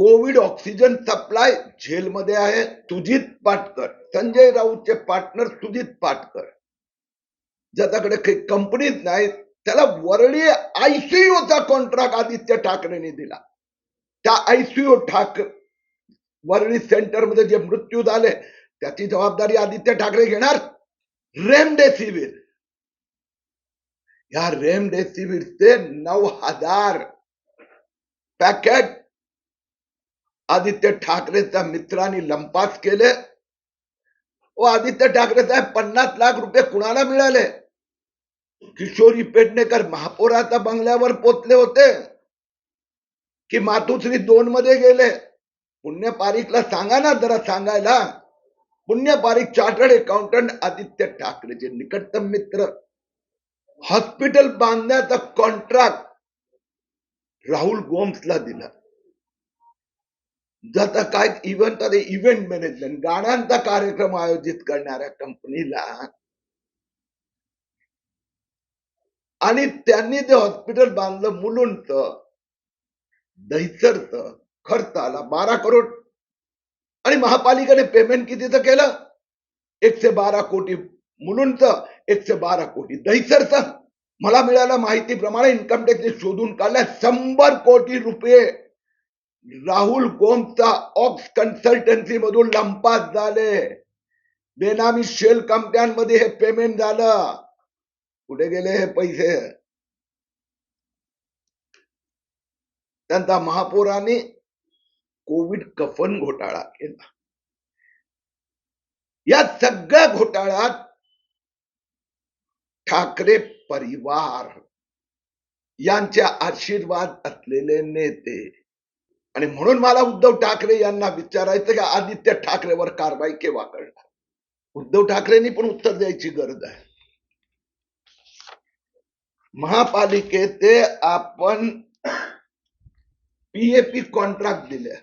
Covid oxygen supply झेलमध्ये आहे सुजित पाटकर संजय राऊतचे पार्टनर सुजित पाटकर ज्याच्याकडे काही कंपनीच नाही त्याला वरळी आयसीयूचा कॉन्ट्रॅक्ट आदित्य ठाकरेंनी दिला. त्या आयसीयू ठाक वरळी सेंटरमध्ये जे मृत्यू झाले त्याची जबाबदारी आदित्य ठाकरे घेणार. रेमडेसिवीर. या रेमडेसिवीरचे नऊ हजार पॅकेट आदित्य ठाकरेच्या मित्रांनी लंपास केले. व आदित्य ठाकरे साहेब पन्नास लाख रुपये कुणाला मिळाले? किशोरी पेडणेकर महापौराच्या बंगल्यावर पोचले होते. की मातुश्री दोन मध्ये गेले. पुण्य पारिकला सांगा ना जरा सांगायला. पुण्य पारिक चार्टर्ड अकाउंटंट आदित्य ठाकरेचे निकटतम मित्र. हॉस्पिटल बांधण्याचा कॉन्ट्रॅक्ट राहुल गोम्सला दिला. जाता काय इव्हेंट अरे इव्हेंट मॅनेजमेंट गाण्यांचा कार्यक्रम आयोजित करणाऱ्या कंपनीला आणि त्यांनी ते हॉस्पिटल बांधलं मुलुंडच दहिसरच खर्च आला बारा करोड आणि महापालिकेने पेमेंट कितीचं केलं? एकशे बारा कोटी मुलुंडच एकशे बारा कोटी दहिसरच. मला मिळाल्या माहितीप्रमाणे इन्कम टॅक्सने शोधून काढल्या शंभर कोटी रुपये. राहुल गोमचा ऑक्स कन्सल्टन्सी मधून लंपास झाले. बेनामी शेल कंपन्यांमध्ये हे पेमेंट झालं. कुठे गेले हे पैसे? त्यांचा महापौराने कोविड कफन घोटाळा केला. या सगळ्या घोटाळ्यात ठाकरे परिवार यांचे आशीर्वाद असलेले नेते आणि म्हणून मला उद्धव ठाकरे यांना विचारायचं की आदित्य ठाकरेवर कारवाई केव्हा करणार? उद्धव ठाकरेंनी पण उत्तर द्यायची गरज आहे. महापालिकेचे आपण पीएपी कॉन्ट्रॅक्ट दिले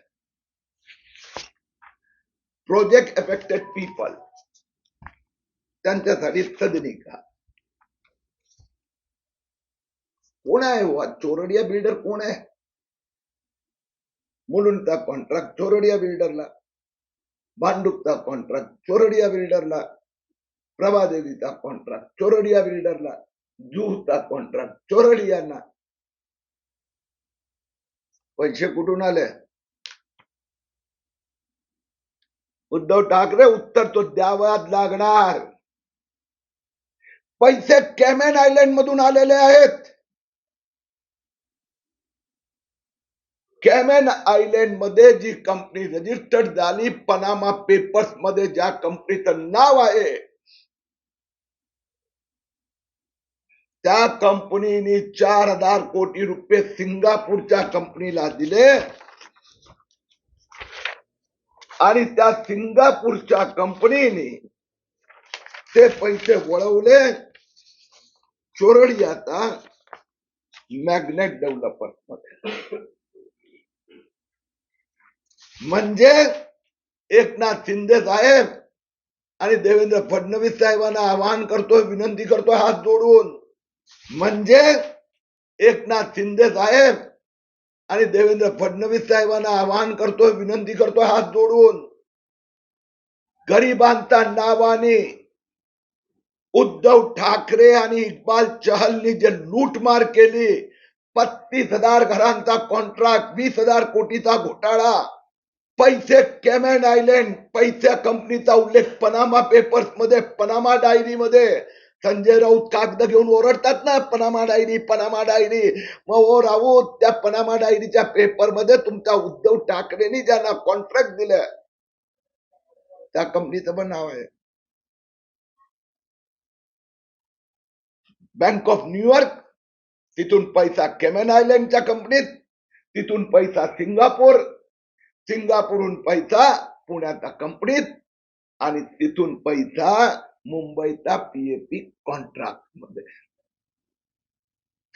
प्रोजेक्ट अफेक्टेड पीपल त्यांच्यासाठी सदनिका कोण आहे? वा चोरडिया बिल्डर कोण आहे? मुलुंडचा कॉन्ट्रॅक्ट चोरडिया बिल्डरला भांडुपचा कॉन्ट्रॅक्ट चोरडिया बिल्डरला प्रभादेवीचा कॉन्ट्रॅक्ट चोरडिया बिल्डरला जुहचा कॉन्ट्रॅक्ट चोरडियांना. पैसे कुठून आले? उद्धव ठाकरे उत्तर तो द्यावाच लागणार. पैसे कॅमेन आयलंड मधून आलेले आहेत. कॅमेन आयलंड मध्ये जी कंपनी रजिस्टर्ड झाली पनामा पेपर्स मध्ये ज्या कंपनीचं नाव आहे। त्या कंपनीने चार हज़ार कोटी रुपये सिंगापूरच्या कंपनीला दिले। आणि त्या सिंगापूरच्या कंपनीने ते पैसे वळवले। चोरडियाचा मॅग्नेट डेव्हलपर मध्ये म्हणजे एकनाथ शिंदे साहेब आणि देवेंद्र फडणवीस साहेबांना आवाहन करतोय विनंती करतोय हात जोडून. म्हणजे एकनाथ शिंदे साहेब आणि देवेंद्र फडणवीस साहेबांना आवाहन करतोय विनंती करतोय हात जोडून. गरिबांचा नावाने उद्धव ठाकरे आणि इक्बाल चहलनी जे लूटमार केली पस्तीस हजार घरांचा कॉन्ट्रॅक्ट वीस हजार कोटीचा घोटाळा पैसे कॅमेन आयलँड पैसे कंपनीचा उल्लेख पनामा पेपर्समध्ये पनामा डायरी मध्ये. संजय राऊत कागद घेऊन ओरडतात ना पनामा डायरी पनामा डायरी मग ओ राऊत त्या पनामा डायरीच्या पेपरमध्ये तुमच्या उद्धव ठाकरेंनी ज्यांना कॉन्ट्रॅक्ट दिलं त्या कंपनीचं पण नाव आहे. बँक ऑफ न्यूयॉर्क तिथून पैसा केमेन आयलँडच्या कंपनीत तिथून पैसा सिंगापूर सिंगापूरहून पैसा पुण्याच्या कंपनीत आणि तिथून पैसा मुंबईचा पीएपी कॉन्ट्रॅक्टमध्ये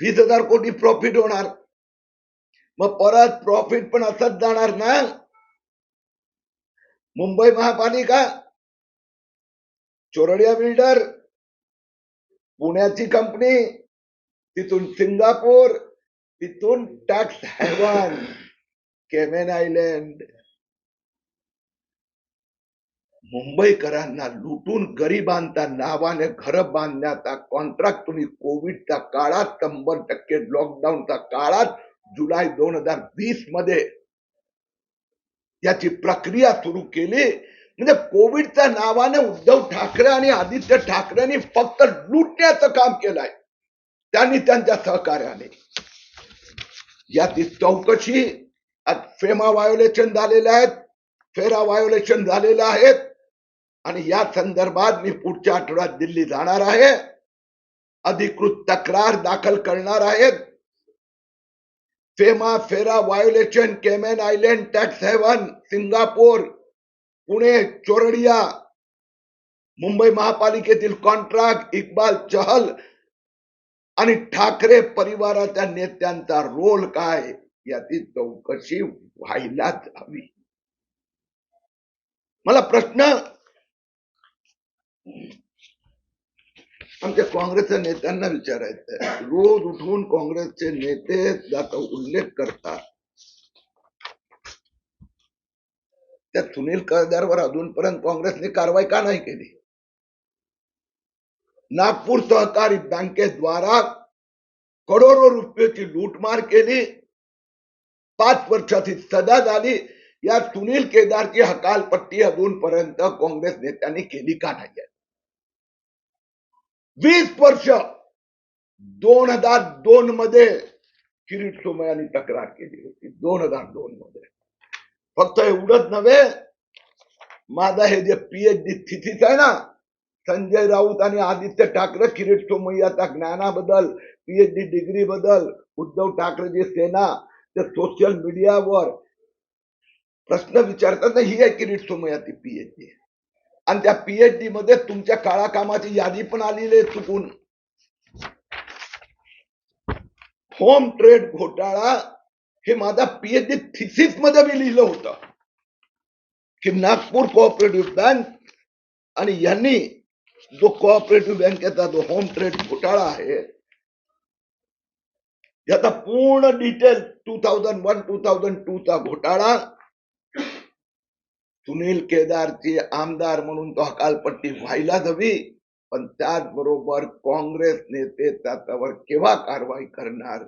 वीस हजार कोटी प्रॉफिट होणार. मग परत प्रॉफिट पण असंच जाणार ना? मुंबई महापालिका चोरडिया बिल्डर पुण्याची कंपनी तिथून सिंगापूर तिथून टॅक्स हॅवन केमेन आयलंड मुंबईकरांना लुटून गरिबांचा नावाने घर बांधण्याचा कॉन्ट्रॅक्ट तुम्ही कोविडच्या काळात शंभर टक्के लॉकडाऊनच्या काळात जुलै दोन हजार वीसमध्ये याची प्रक्रिया सुरू केली. म्हणजे कोविडच्या नावाने उद्धव ठाकरे आणि आदित्य ठाकरेंनी फक्त लुटण्याचं काम केलंय. त्यांनी त्यांच्या सहकार्याने. याची चौकशी फेमा व्हायोलेशन झालेले आहेत फेरा व्हायोलेशन झालेलं आहेत. आणि या संदर्भात मी पुढच्या आठवड्यात दिल्ली जाणार आहे. अधिकृत तक्रार दाखल करणार आहेत. FEMA FERA violation Cayman island tax haven Singapore Pune Chordia Mumbai महापालिकेतील कॉन्ट्रॅक्ट इक्बाल चहल आणि ठाकरे परिवाराच्या नेत्यांचा रोल काय? याची चौकशी व्हायलाच हवी. मला प्रश्न आमच्या काँग्रेसच्या नेत्यांना विचारायचं रोज उठून काँग्रेसचे नेते ज्याचा उल्लेख करतात त्या सुनील करदारवर अजूनपर्यंत काँग्रेसने कारवाई का नाही केली? नागपूर सहकारी बँकेद्वारा करोडो रुपयाची लूटमार केली. पाच वर्षाची सजा झाली. या सुनील केदारची हकालपट्टी अजूनपर्यंत काँग्रेस नेत्यांनी केली का नाही वीस वर्ष दोन हज़ार दोन मध्ये किरीट सोमयानी तक्रार केली होती. दोन हज़ार दोन मध्ये. फक्त एवढंच नव्हे, माझा हे जे पीएचडी थिसीस आहे ना, संजय राऊत आणि आदित्य ठाकरे, किरीट सोमय्याच्या ज्ञानाबद्दल पीएचडी डिग्री बद्दल, उद्धव ठाकरेची सेना त्या सोशल मीडियावर प्रश्न विचारतात ना ही आहे किरीट सोमय्याची पीएचडी आणि त्या पीएचडी मध्ये तुमच्या काळा कामाची यादी पण आलेली आहे चुकून. होम ट्रेड घोटाळा हे माझा पीएचडी थिसिसमध्ये मी लिहिलं होतं. की नागपूर कोऑपरेटिव्ह बँक आणि यांनी जो कोऑपरेटिव्ह बँकेचा जो होम ट्रेड घोटाळा आहे याचा पूर्ण detail two thousand one two thousand two चा घोटाळा. सुनील केदारची आमदार म्हणून तो हकालपट्टी व्हायलाच हवी पण त्याचबरोबर काँग्रेस नेते त्याच्यावर केव्हा कारवाई करणार?